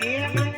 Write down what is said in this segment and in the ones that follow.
Yeah.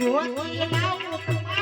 લાવું